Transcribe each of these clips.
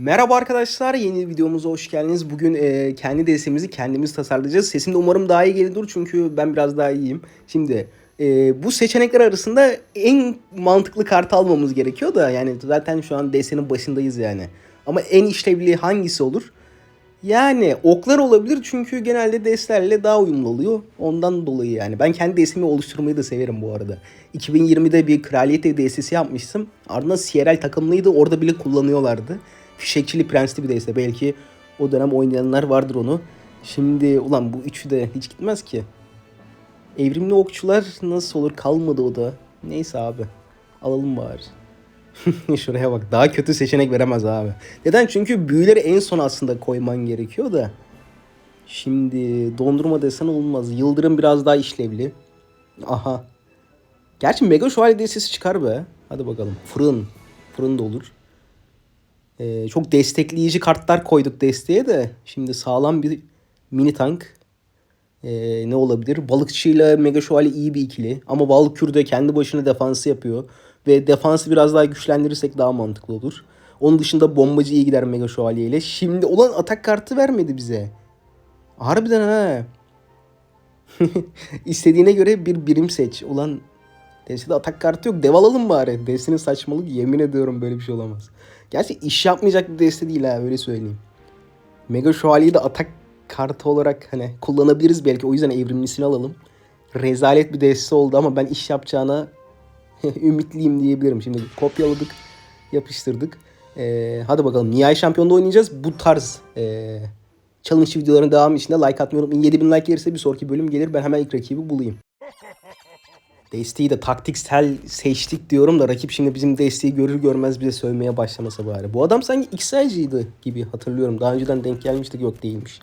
Merhaba arkadaşlar, yeni videomuza hoş geldiniz. Bugün e, kendi DS'imizi kendimiz tasarlayacağız. Sesim de umarım daha iyi geliyordur çünkü ben biraz daha iyiyim. Şimdi e, bu seçenekler arasında en mantıklı kartı almamız gerekiyor da yani zaten şu an DS'nin başındayız yani. Ama en işlevli hangisi olur? Yani oklar olabilir çünkü genelde DS'lerle daha uyumlu oluyor. Ondan dolayı yani. Ben kendi DS'imi oluşturmayı da severim bu arada. 2020'de bir Kraliyet Evi DS'si yapmıştım. Ardından CRL takımlıydı. Orada bile kullanıyorlardı. Fişekçili Prensli bir DS. Belki o dönem oynayanlar vardır onu. Şimdi ulan bu üçü de hiç gitmez ki. Evrimli okçular nasıl olur? Kalmadı o da. Neyse abi. Alalım bari. Şuraya bak. Daha kötü seçenek veremez abi. Neden? Çünkü büyüleri en son aslında koyman gerekiyor da. Şimdi dondurma desen olmaz. Yıldırım biraz daha işlevli. Aha. Gerçi Mega Şövalye sesi çıkar be. Hadi bakalım. Fırın. Fırın da olur. Ee, çok destekleyici kartlar koyduk desteğe de. Şimdi sağlam bir mini tank. Ee, ne olabilir? Balıkçıyla Mega Şövalye iyi bir ikili. Ama Valkür de kendi başına defansı yapıyor. Ve defansı biraz daha güçlendirirsek daha mantıklı olur. Onun dışında bombacı iyi gider Mega Şövalye ile. Şimdi olan atak kartı vermedi bize. Harbiden ha. İstediğine göre bir birim seç. Ulan DS'de atak kartı yok. Dev alalım bari. DS'nin saçmalık yemin ediyorum böyle bir şey olamaz. Gerçi iş yapmayacak bir DS değil ha öyle söyleyeyim. Mega Şövalye'yi de atak kartı olarak hani kullanabiliriz belki. O yüzden evrimlisini alalım. Rezalet bir DS oldu ama ben iş yapacağına ümitliyim diyebilirim. Şimdi kopyaladık, yapıştırdık. Ee, hadi bakalım. Nihai şampiyonda oynayacağız. Bu tarz ee, challenge videoların devamı için de like atmayı unutmayın. 7000 like gelirse bir sonraki bölüm gelir. Ben hemen ilk rakibi bulayım. Desteği de taktiksel seçtik diyorum da rakip şimdi bizim desteği görür görmez bize sövmeye başlamasa bari. Bu adam sanki XL'ciydi gibi hatırlıyorum. Daha önceden denk gelmiştik yok değilmiş.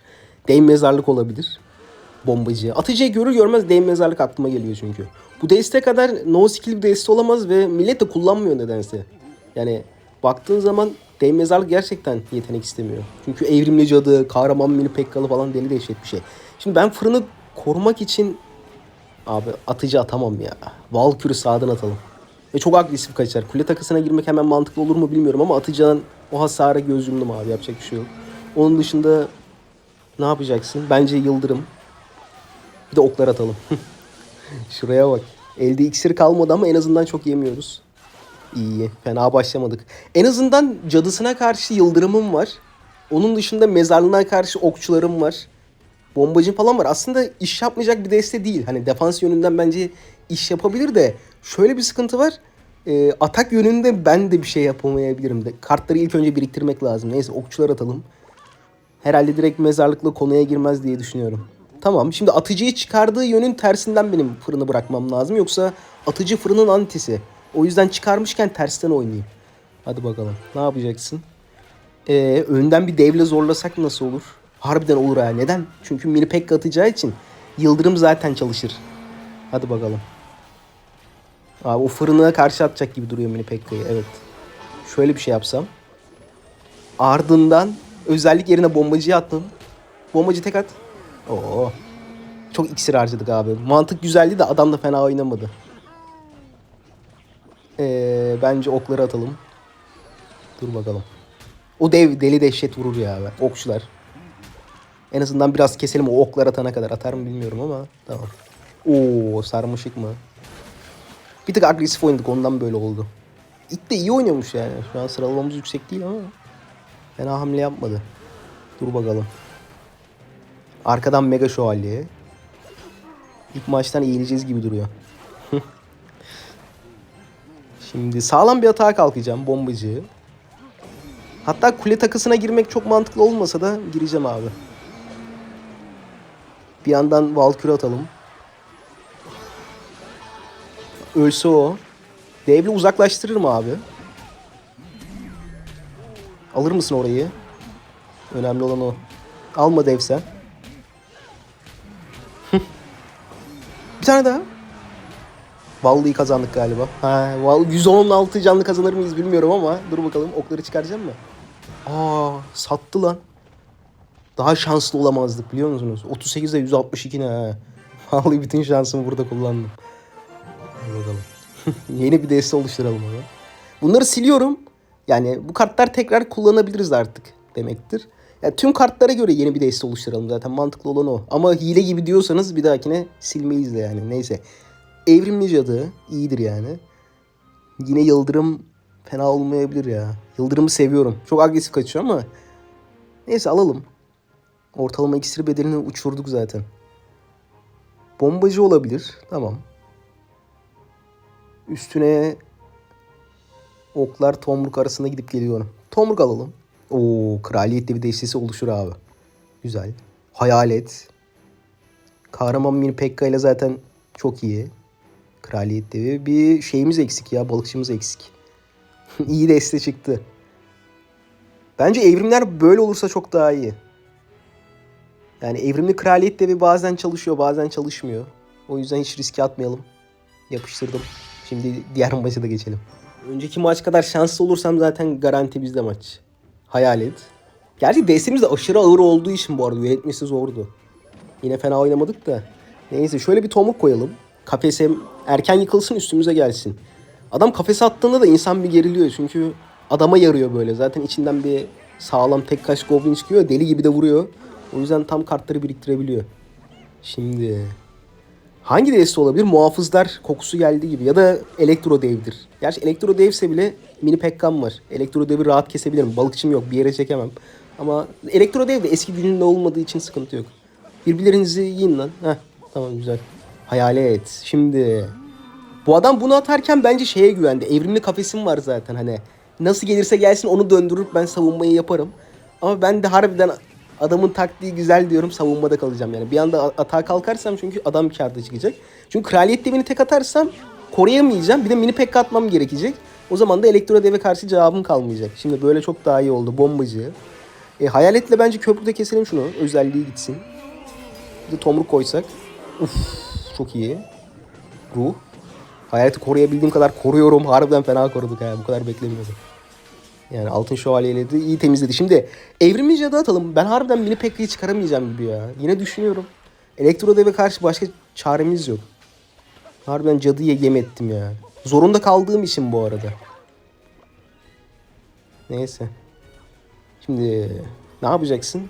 Değin mezarlık olabilir. Bombacı. Atıcıyı görür görmez değin mezarlık aklıma geliyor çünkü. Bu deste kadar no skill bir deste olamaz ve millet de kullanmıyor nedense. Yani baktığın zaman değin mezarlık gerçekten yetenek istemiyor. Çünkü evrimli cadı, kahraman mini pekkalı falan deli dehşet bir şey. Şimdi ben fırını korumak için Abi atıcı atamam ya. Valkür'ü sağdan atalım. Ve çok agresif kaçar. Kule takısına girmek hemen mantıklı olur mu bilmiyorum ama atacağın o hasara göz yumdum abi. Yapacak bir şey yok. Onun dışında ne yapacaksın? Bence yıldırım. Bir de oklar atalım. Şuraya bak. Elde iksir kalmadı ama en azından çok yemiyoruz. İyi. Fena başlamadık. En azından cadısına karşı yıldırımım var. Onun dışında mezarlığına karşı okçularım var bombacı falan var. Aslında iş yapmayacak bir deste değil. Hani defans yönünden bence iş yapabilir de şöyle bir sıkıntı var. E, atak yönünde ben de bir şey yapamayabilirim. De. Kartları ilk önce biriktirmek lazım. Neyse okçular atalım. Herhalde direkt mezarlıkla konuya girmez diye düşünüyorum. Tamam şimdi atıcıyı çıkardığı yönün tersinden benim fırını bırakmam lazım. Yoksa atıcı fırının antisi. O yüzden çıkarmışken tersten oynayayım. Hadi bakalım. Ne yapacaksın? Ee, önden bir devle zorlasak nasıl olur? Harbiden olur ha. Neden? Çünkü mini pek atacağı için Yıldırım zaten çalışır. Hadi bakalım. Abi o fırına karşı atacak gibi duruyor mini pekka'yı. Evet. Şöyle bir şey yapsam. Ardından özellik yerine bombacıyı attım. Bombacı tek at. Oo. Çok iksir harcadık abi. Mantık güzeldi de adam da fena oynamadı. Ee, bence okları atalım. Dur bakalım. O dev deli dehşet vurur ya abi. Okçular. En azından biraz keselim o oklar atana kadar. Atar mı bilmiyorum ama tamam. Oo sarmışık mı? Bir tık agresif oynadık ondan böyle oldu. İlk de iyi oynuyormuş yani. Şu an sıralamamız yüksek değil ama fena hamle yapmadı. Dur bakalım. Arkadan mega şövalye. İlk maçtan eğileceğiz gibi duruyor. Şimdi sağlam bir atağa kalkacağım bombacı. Hatta kule takısına girmek çok mantıklı olmasa da gireceğim abi. Bir yandan Valkyrie atalım. Ölse o. Devli uzaklaştırır mı abi? Alır mısın orayı? Önemli olan o. Alma dev sen. bir tane daha. Vallahi kazandık galiba. Ha, vallahi 116 canlı kazanır mıyız bilmiyorum ama dur bakalım okları çıkaracağım mı? Aa, sattı lan. Daha şanslı olamazdık biliyor musunuz? 38'de 162 ne ha. Vallahi bütün şansımı burada kullandım. Hadi bakalım. Yeni bir deste oluşturalım ama. Bunları siliyorum. Yani bu kartlar tekrar kullanabiliriz artık demektir. Yani tüm kartlara göre yeni bir deste oluşturalım zaten mantıklı olan o. Ama hile gibi diyorsanız bir dahakine silmeyiz de yani neyse. Evrimli cadı iyidir yani. Yine Yıldırım fena olmayabilir ya. Yıldırım'ı seviyorum. Çok agresif kaçıyor ama neyse alalım. Ortalama iksir bedelini uçurduk zaten. Bombacı olabilir. Tamam. Üstüne oklar tomruk arasında gidip geliyorum. Tomruk alalım. Oo, kraliyette bir destesi oluşur abi. Güzel. Hayalet. Kahraman mini Pekka ile zaten çok iyi. Kraliyet devi. Bir şeyimiz eksik ya. Balıkçımız eksik. iyi deste çıktı. Bence evrimler böyle olursa çok daha iyi. Yani evrimli kraliyet devi bazen çalışıyor bazen çalışmıyor. O yüzden hiç riske atmayalım. Yapıştırdım. Şimdi diğer maça da geçelim. Önceki maç kadar şanslı olursam zaten garanti bizde maç. Hayal et. Gerçi destemiz de aşırı ağır olduğu için bu arada yönetmesi zordu. Yine fena oynamadık da. Neyse şöyle bir tomuk koyalım. Kafese erken yıkılsın üstümüze gelsin. Adam kafese attığında da insan bir geriliyor. Çünkü adama yarıyor böyle. Zaten içinden bir sağlam tek kaş goblin çıkıyor. Deli gibi de vuruyor. O yüzden tam kartları biriktirebiliyor. Şimdi hangi deste olabilir? Muhafızlar kokusu geldi gibi ya da elektro devdir. Gerçi elektro devse bile mini pekkam var. Elektro devi rahat kesebilirim. Balıkçım yok bir yere çekemem. Ama elektro dev de eski gününde olmadığı için sıkıntı yok. Birbirlerinizi yiyin lan. Heh, tamam güzel. Hayalet. Şimdi bu adam bunu atarken bence şeye güvendi. Evrimli kafesim var zaten hani. Nasıl gelirse gelsin onu döndürüp ben savunmayı yaparım. Ama ben de harbiden adamın taktiği güzel diyorum savunmada kalacağım yani. Bir anda atağa kalkarsam çünkü adam kârda çıkacak. Çünkü kraliyet devini tek atarsam koruyamayacağım. Bir de mini pekka atmam gerekecek. O zaman da elektro deve karşı cevabım kalmayacak. Şimdi böyle çok daha iyi oldu. Bombacı. E, hayaletle bence köprüde keselim şunu. Özelliği gitsin. Bir de tomruk koysak. Uf, çok iyi. Ruh. Hayaleti koruyabildiğim kadar koruyorum. Harbiden fena koruduk ha. Bu kadar beklemiyordum. Yani altın şövalyeyle de iyi temizledi. Şimdi evrimli cadı atalım. Ben harbiden mini Pekka'yı çıkaramayacağım gibi ya. Yine düşünüyorum. Elektro deve karşı başka çaremiz yok. Harbiden cadıyı yem ettim ya. Zorunda kaldığım için bu arada. Neyse. Şimdi ne yapacaksın?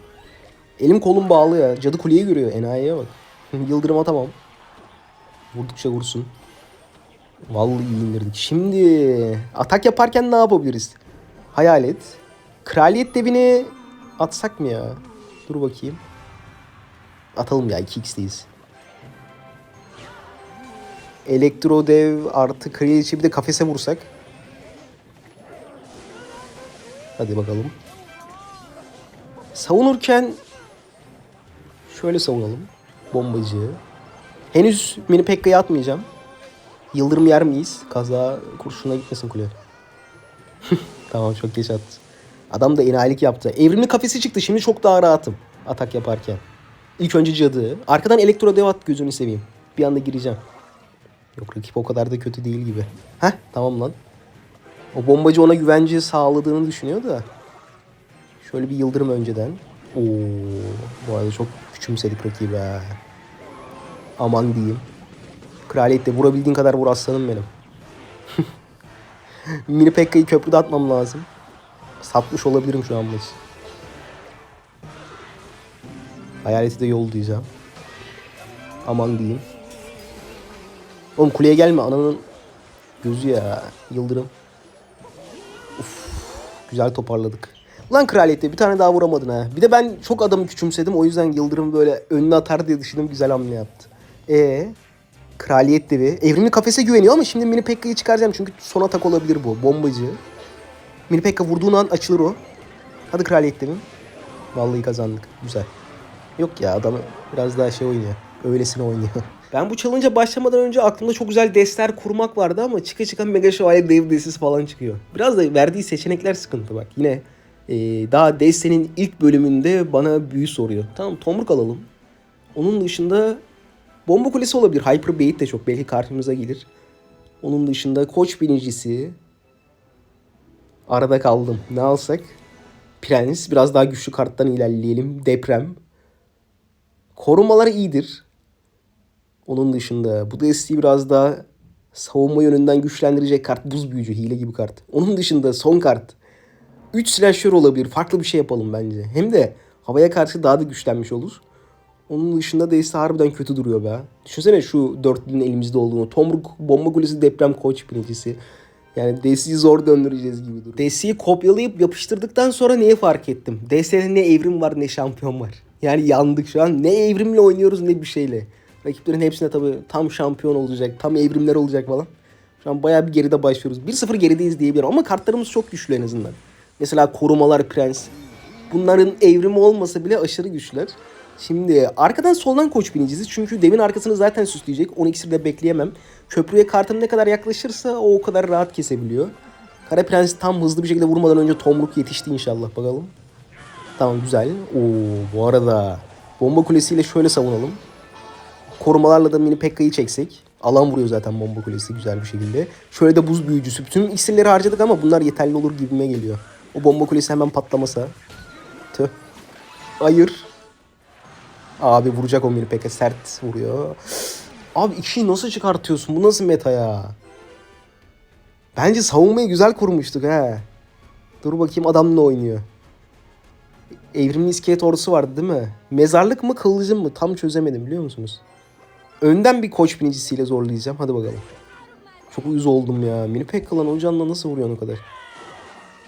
Elim kolum bağlı ya. Cadı kuleyi görüyor. Enayiye bak. Yıldırım atamam. Vurdukça vursun. Vallahi iyi indirdik. Şimdi atak yaparken ne yapabiliriz? Hayalet. Kraliyet devini atsak mı ya? Dur bakayım. Atalım ya 2x'deyiz. Elektro dev artı kraliçe bir de kafese vursak. Hadi bakalım. Savunurken şöyle savunalım. Bombacı. Henüz mini Pekka'yı atmayacağım. Yıldırım yer miyiz? Kaza kurşuna gitmesin kule. tamam çok geç attı. Adam da enayilik yaptı. Evrimli kafesi çıktı. Şimdi çok daha rahatım atak yaparken. İlk önce cadı. Arkadan elektro dev at gözünü seveyim. Bir anda gireceğim. Yok rakip o kadar da kötü değil gibi. Heh tamam lan. O bombacı ona güvence sağladığını düşünüyor da. Şöyle bir yıldırım önceden. Oo, bu arada çok küçümsedik rakibi ha. Aman diyeyim. Kraliyette vurabildiğin kadar vur aslanım benim. Mini Pekka'yı köprüde atmam lazım. Satmış olabilirim şu an maçı. Hayaleti de yol diyeceğim. Aman diyeyim. Oğlum kuleye gelme ananın gözü ya. Yıldırım. Uf, güzel toparladık. Ulan kraliyette bir tane daha vuramadın ha. Bir de ben çok adamı küçümsedim. O yüzden Yıldırım böyle önüne atar diye düşündüm. Güzel hamle yaptı. E Kraliyet devi. Evrimli kafese güveniyor ama şimdi Mini Pekka'yı çıkaracağım. Çünkü son atak olabilir bu. Bombacı. Mini Pekka vurduğun an açılır o. Hadi kraliyet devim. Vallahi kazandık. Güzel. Yok ya adam biraz daha şey oynuyor. Öylesine oynuyor. Ben bu challenge'a başlamadan önce aklımda çok güzel destler kurmak vardı ama çıka çıka Mega Şövalye Dev destesi falan çıkıyor. Biraz da verdiği seçenekler sıkıntı bak. Yine e, daha destenin ilk bölümünde bana büyü soruyor. Tamam tomruk alalım. Onun dışında bomba kulesi olabilir. Hyper Bait de çok belki karşımıza gelir. Onun dışında koç birincisi. Arada kaldım. Ne alsak? Prens. Biraz daha güçlü karttan ilerleyelim. Deprem. Korumalar iyidir. Onun dışında bu desteği biraz daha savunma yönünden güçlendirecek kart. Buz büyücü, hile gibi kart. Onun dışında son kart. 3 slasher olabilir. Farklı bir şey yapalım bence. Hem de havaya karşı daha da güçlenmiş olur. Onun dışında deste harbiden kötü duruyor be. Düşünsene şu dörtlünün elimizde olduğunu. Tomruk, bomba kulesi, deprem koç birincisi. Yani DC'yi zor döndüreceğiz gibi duruyor. DC'yi kopyalayıp yapıştırdıktan sonra neyi fark ettim? DC'de ne evrim var ne şampiyon var. Yani yandık şu an. Ne evrimle oynuyoruz ne bir şeyle. Rakiplerin hepsine tabii tam şampiyon olacak, tam evrimler olacak falan. Şu an bayağı bir geride başlıyoruz. 1-0 gerideyiz diyebilirim ama kartlarımız çok güçlü en azından. Mesela korumalar prens. Bunların evrimi olmasa bile aşırı güçler. Şimdi arkadan soldan koç bineceğiz. Çünkü devin arkasını zaten süsleyecek. 10 iksir de bekleyemem. Köprüye kartım ne kadar yaklaşırsa o o kadar rahat kesebiliyor. Kara Prens tam hızlı bir şekilde vurmadan önce Tomruk yetişti inşallah bakalım. Tamam güzel. Oo bu arada bomba kulesiyle şöyle savunalım. Korumalarla da mini Pekka'yı çeksek. Alan vuruyor zaten bomba kulesi güzel bir şekilde. Şöyle de buz büyücüsü. Bütün iksirleri harcadık ama bunlar yeterli olur gibime geliyor. O bomba kulesi hemen patlamasa. Tüh. Hayır. Abi vuracak o mini Pekka sert vuruyor. Abi ikişi nasıl çıkartıyorsun? Bu nasıl meta ya? Bence savunmayı güzel kurmuştuk ha. Dur bakayım adam ne oynuyor. Evrimli iskelet ordusu vardı değil mi? Mezarlık mı kılıcım mı? Tam çözemedim biliyor musunuz? Önden bir koç binicisiyle zorlayacağım. Hadi bakalım. Çok uyuz oldum ya. Mini Pekka'lan o canla nasıl vuruyorsun o kadar?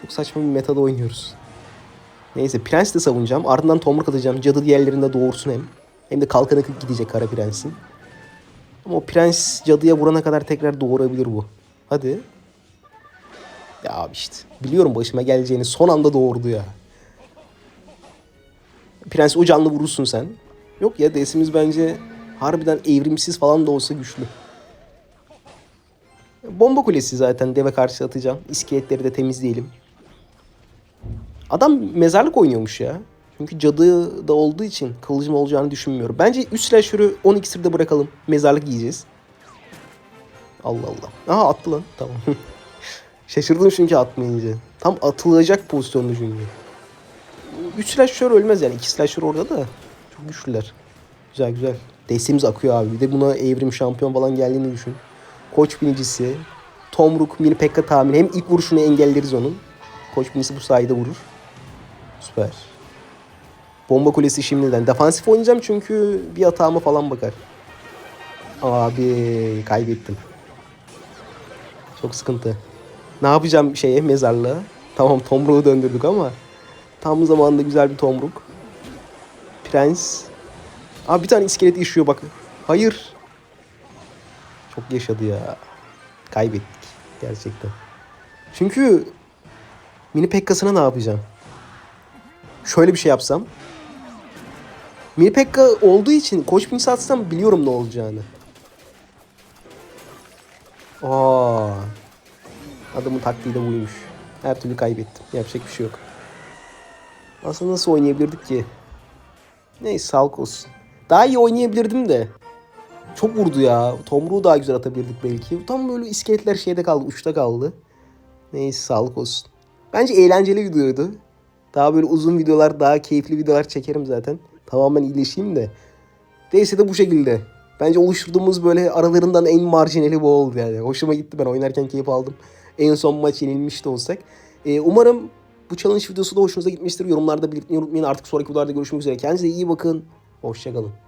Çok saçma bir metada oynuyoruz. Neyse Prens de savunacağım. Ardından tomruk atacağım. Cadı diğerlerinde doğursun hem. Hem de kalkanı gidecek Kara Prens'in. Ama o Prens cadıya vurana kadar tekrar doğurabilir bu. Hadi. Ya abi işte. Biliyorum başıma geleceğini. Son anda doğurdu ya. Prens o canlı vurursun sen. Yok ya desimiz bence harbiden evrimsiz falan da olsa güçlü. Bomba kulesi zaten deve karşı atacağım. İskeletleri de temizleyelim. Adam mezarlık oynuyormuş ya. Çünkü cadı da olduğu için kılıcım olacağını düşünmüyorum. Bence 3 slasher'ı 12 sırda bırakalım. Mezarlık yiyeceğiz. Allah Allah. Aha attı lan. Tamam. Şaşırdım çünkü atmayınca. Tam atılacak pozisyonda çünkü. 3 slasher ölmez yani. 2 slasher orada da. Çok güçlüler. Güzel güzel. Destemiz akıyor abi. Bir de buna evrim şampiyon falan geldiğini düşün. Koç binicisi. Tomruk, mini Pekka tahmin. Hem ilk vuruşunu engelleriz onun. Koç binicisi bu sayede vurur. Süper. Bomba kulesi şimdiden. Defansif oynayacağım çünkü bir hatama falan bakar. Abi kaybettim. Çok sıkıntı. Ne yapacağım şeye mezarlığa? Tamam tomruğu döndürdük ama tam zamanında güzel bir tomruk. Prens. Abi bir tane iskelet işiyor bak. Hayır. Çok yaşadı ya. Kaybettik gerçekten. Çünkü mini Pekka'sına ne yapacağım? Şöyle bir şey yapsam. Mini Pekka olduğu için koç bin satsam biliyorum ne olacağını. Aa. Adamın taktiği de buymuş. Her türlü kaybettim. Yapacak bir şey yok. Aslında nasıl oynayabilirdik ki? Neyse sağlık olsun. Daha iyi oynayabilirdim de. Çok vurdu ya. Tomruğu daha güzel atabilirdik belki. Tam böyle iskeletler şeyde kaldı. Uçta kaldı. Neyse sağlık olsun. Bence eğlenceli videoydu. Daha böyle uzun videolar, daha keyifli videolar çekerim zaten. Tamamen iyileşeyim de. Neyse de bu şekilde. Bence oluşturduğumuz böyle aralarından en marjinali bu oldu yani. Hoşuma gitti ben oynarken keyif aldım. En son maç yenilmiş de olsak. Ee, umarım bu challenge videosu da hoşunuza gitmiştir. Yorumlarda belirtmeyi unutmayın. Artık sonraki videolarda görüşmek üzere. Kendinize iyi bakın. Hoşçakalın.